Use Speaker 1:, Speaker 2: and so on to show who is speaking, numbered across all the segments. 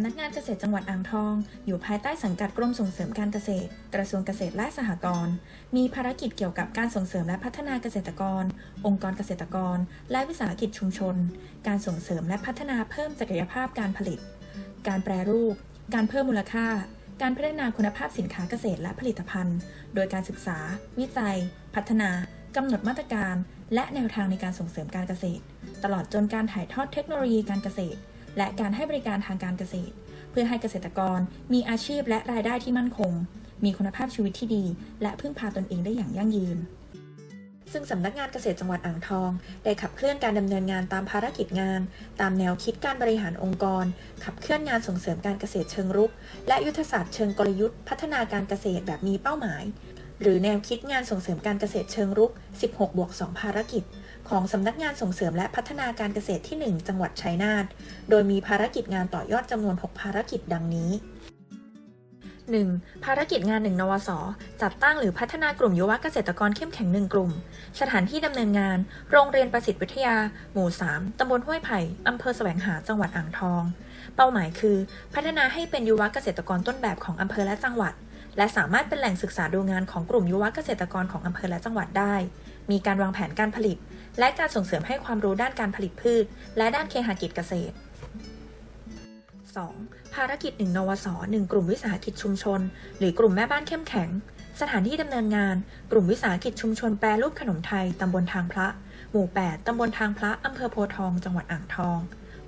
Speaker 1: ำนักงานเกษตรจังหวัดอ่างทอง อยู่ภายใต้สังกัดกรมส่งเสริมการเกษตร กระทรวงเกษตรและสหกรณ์ มีภารกิจเกี่ยวกับการส่งเสริมและพัฒนาเกษตรกร องค์กรเกษตรกร และวิสาหกิจชุมชน การส่งเสริมและพัฒนาเพิ่มศักยภาพการผลิต การแปรรูป การเพิ่มมูลค่า การพัฒนาคุณภาพสินค้าเกษตรและผลิตภัณฑ์ โดยการศึกษา วิจัย พัฒนากำหนดมาตรการ และแนวทางในการส่งเสริมการเกษตร ตลอดจนการถ่ายทอดเทคโนโลยีการเกษตร และการให้บริการทางการเกษตร เพื่อให้เกษตรกรมีอาชีพและรายได้ที่มั่นคง มีคุณภาพชีวิตที่ดี และพึ่งพาตนเองได้อย่างยั่งยืนซึ่งสำนักงานเกษตรจังหวัดอ่างทอง ได้ขับเคลื่อนการดำเนินงานตามภารกิจงาน ตามแนวคิดการบริหารองค์กร ขับเคลื่อนงานส่งเสริมการเกษตรเชิงรุก และยุทธศาสตร์เชิงกลยุทธ์ พัฒนาการเกษตรแบบมีเป้าหมาย หรือแนวคิดงานส่งเสริมการเกษตรเชิงรุก 16 บวก 2 ภารกิจ ของสำนักงานส่งเสริมและพัฒนาการเกษตรที่ 1 จังหวัดชัยนาท โดยมีภารกิจงานต่อยอดจำนวน 6 ภารกิจดังนี้ 1. ภารกิจงาน 1 นวส จัดตั้งหรือพัฒนากลุ่มยุวเกษตรกรเข้มแข็ง 1 กลุ่ม สถานที่ดำเนินงาน โรงเรียนประสิทธิวิทยา หมู่ 3 ตำบลห้วยไผ่ อำเภอแสวงหา จังหวัดอ่างทอง เป้าหมายคือ พัฒนาให้เป็นยุวเกษตรกรต้นแบบของอำเภอและจังหวัด และสามารถเป็นแหล่งศึกษาดูงานของกลุ่มยุวเกษตรกรของอำเภอและจังหวัดได้ มีการวางแผนการผลิต และการส่งเสริมให้ความรู้ด้านการผลิตพืช และด้านเคหกิจเกษตร 2. ภารกิจ 1 นวส 1 กลุ่มวิสาหกิจชุมชน หรือกลุ่มแม่บ้านเข้มแข็ง สถานที่ดำเนินงาน กลุ่มวิสาหกิจชุมชนแปรรูปขนมไทย ตำบลทางพระ หมู่ 8 ตำบลทางพระ อำเภอโพทอง จังหวัดอ่างทอง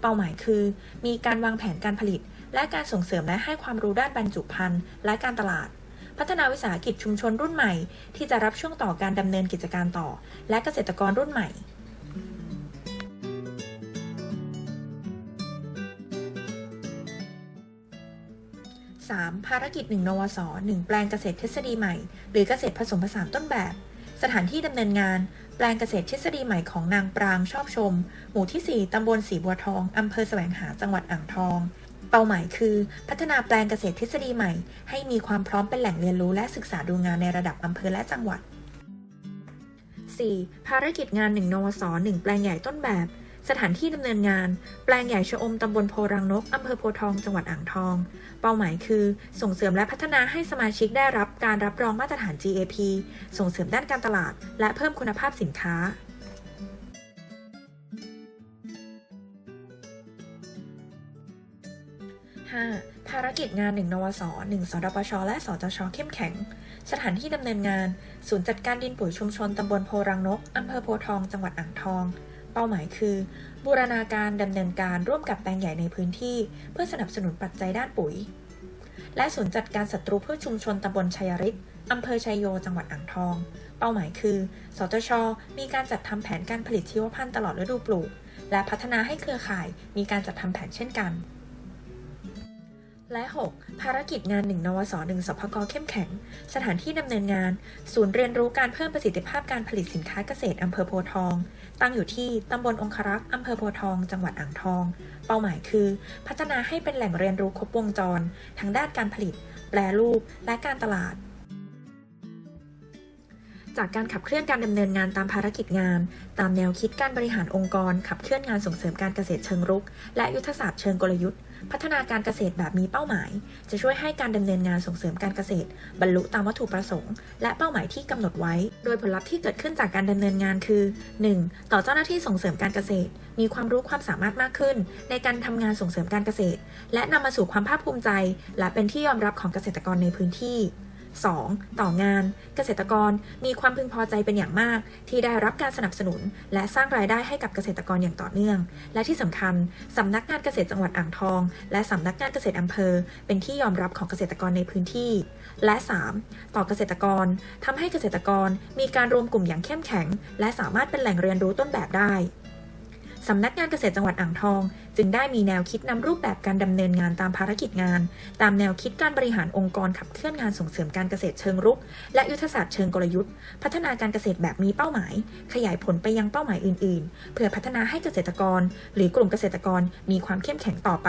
Speaker 1: เป้าหมายคือ มีการวางแผนการผลิต และการส่งเสริมและให้ความรู้ด้านบรรจุภัณฑ์และการตลาด พัฒนาวิสาหกิจชุมชนรุ่นใหม่ ที่จะรับช่วงต่อการดำเนินกิจการต่อ และเกษตรกรรุ่นใหม่ 3. ภารกิจ 1 นวส 1 แปลงเกษตรทฤษฎีใหม่ หรือเกษตรผสมผสานต้นแบบ สถานที่ดำเนินงาน แปลงเกษตรทฤษฎีใหม่ของนางปรางชอบชม หมู่ที่ 4 ตำบลสีบัวทอง อำเภอแสวงหา จังหวัดอ่างทอง เป้าหมายคือ พัฒนาแปลงเกษตรทฤษฎีใหม่ ให้มีความพร้อมเป็นแหล่งเรียนรู้และศึกษาดูงานในระดับอำเภอและจังหวัด 4. ภารกิจงาน1นวส1แปลงใหญ่ต้นแบบ สถานที่ดำเนินงาน แปลงใหญ่ชะอมตำบลโพรังนกอำเภอโพทองจังหวัดอ่างทอง เป้าหมายคือ ส่งเสริมและพัฒนาให้สมาชิกได้รับการรับรองมาตรฐาน GAP ส่งเสริมด้านการตลาด และเพิ่มคุณภาพสินค้า 5. ภารกิจงาน 1 นวส 1สดปช และสจช เข้มแข็ง สถานที่ดำเนินงาน ศูนย์จัดการดินปุ๋ยชุมชนตำบลโพรังนกอำเภอโพทอง จังหวัดอ่างทอง เป้าหมายคือ บูรณาการดำเนินการร่วมกับแปลงใหญ่ในพื้นที่ เพื่อสนับสนุนปัจจัยด้านปุ๋ย และศูนย์จัดการศัตรูพืชชุมชนตำบลชัยฤทธิ์อำเภอชัยโย จังหวัดอ่างทอง เป้าหมายคือสตชมีการจัดทำแผนการผลิตชีวพันธุ์ตลอดฤดูปลูก และพัฒนาให้เครือข่ายมีการจัดทำแผนเช่นกัน และ 6. ภารกิจงาน 1 นวส 1สพกเข้มแข็ง สถานที่ดำเนินงาน ศูนย์เรียนรู้การเพิ่มประสิทธิภาพการผลิตสินค้าเกษตรอำเภอโพทอง ตั้งอยู่ที่ตำบลองครักษ์อำเภอโพทอง จังหวัดอ่างทอง เป้าหมายคือ พัฒนาให้เป็นแหล่งเรียนรู้ครบวงจร ทั้งด้านการผลิต แปรรูป และการตลาด จากการขับเคลื่อนการดำเนินงานตามภารกิจงาน ตามแนวคิดการบริหารองค์กร ขับเคลื่อนงานส่งเสริมการเกษตรเชิงรุก และยุทธศาสตร์เชิงกลยุทธ์ พัฒนาการเกษตรแบบมีเป้าหมาย จะช่วยให้การดำเนินงานส่งเสริมการเกษตร บรรลุตามวัตถุประสงค์ และเป้าหมายที่กำหนดไว้ โดยผลลัพธ์ที่เกิดขึ้นจากการดำเนินงานคือ 1. ต่อเจ้าหน้าที่ส่งเสริมการเกษตร มีความรู้ความสามารถมากขึ้น ในการทำงานส่งเสริมการเกษตร และนำมาสู่ความภาคภูมิใจ และเป็นที่ยอมรับของเกษตรกรในพื้นที่ 2. ต่องาน เกษตรกรมีความพึงพอใจเป็นอย่างมาก ที่ได้รับการสนับสนุน และสร้างรายได้ให้กับเกษตรกรอย่างต่อเนื่อง และที่สำคัญสำนักงานเกษตรจังหวัดอ่างทอง และสำนักงานเกษตรอำเภอ เป็นที่ยอมรับของเกษตรกรในพื้นที่ และ 3. ต่อเกษตรกรทำให้เกษตรกรมีการรวมกลุ่มอย่างเข้มแข็ง และสามารถเป็นแหล่งเรียนรู้ต้นแบบได้ สำนักงานเกษตรจังหวัดอ่างทอง จึงได้มีแนวคิดนำรูปแบบการดำเนินงานตามภารกิจงาน ตามแนวคิดการบริหารองค์กรขับเคลื่อนงานส่งเสริมการเกษตรเชิงรุก และยุทธศาสตร์เชิงกลยุทธ์ พัฒนาการเกษตรแบบมีเป้าหมาย ขยายผลไปยังเป้าหมายอื่น ๆ เพื่อพัฒนาให้เกษตรกร หรือกลุ่มเกษตรกรมีความเข้มแข็งต่อไป